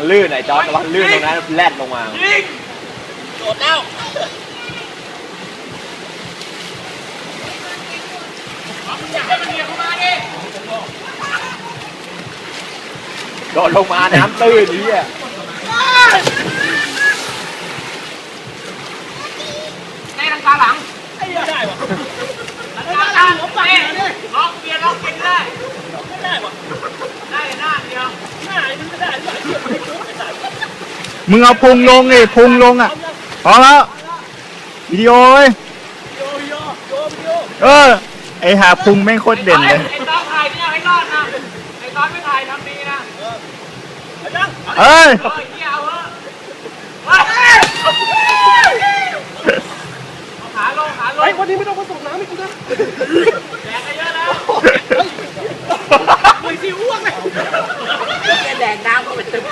งลื่นไอ้จอร์ดระวังลื่นตรงนั้นแลดลงมายิงโดดแล้วอยากให้มันเรียกเข้ามาดิโดดลงมาน้ำตื้นนี่อะ แน่ทางตาหลังไอ้ได้วะทางตาผมไปล็อกเบียร์ล็อกกินได้ไม่ได้วะได้หน้าเดียวหน้ามันไม่ได้ มึงเอาพุงลงดิพุงลงอะพอแล้ววิดีโอเว้ยโยโยโยโยเออ ไอหาพุงแม่งโคตรเด่นเลย ไอ้ตอนถ่ายเนี่ยให้รอดนะไอ้ตอนไม่ถ่ายทำดีนะเอาจังเอ้ยเฮ้ยเหี้ยเอาเหอะเฮ้ยเอาขาลงขาลงไอ้วันนี้ไม่ต้องมาส่งน้ำให้กูนะแดกกันเยอะแล้วไม่สิอ้วกเลยแดกน้ำเข้าไปเต็ม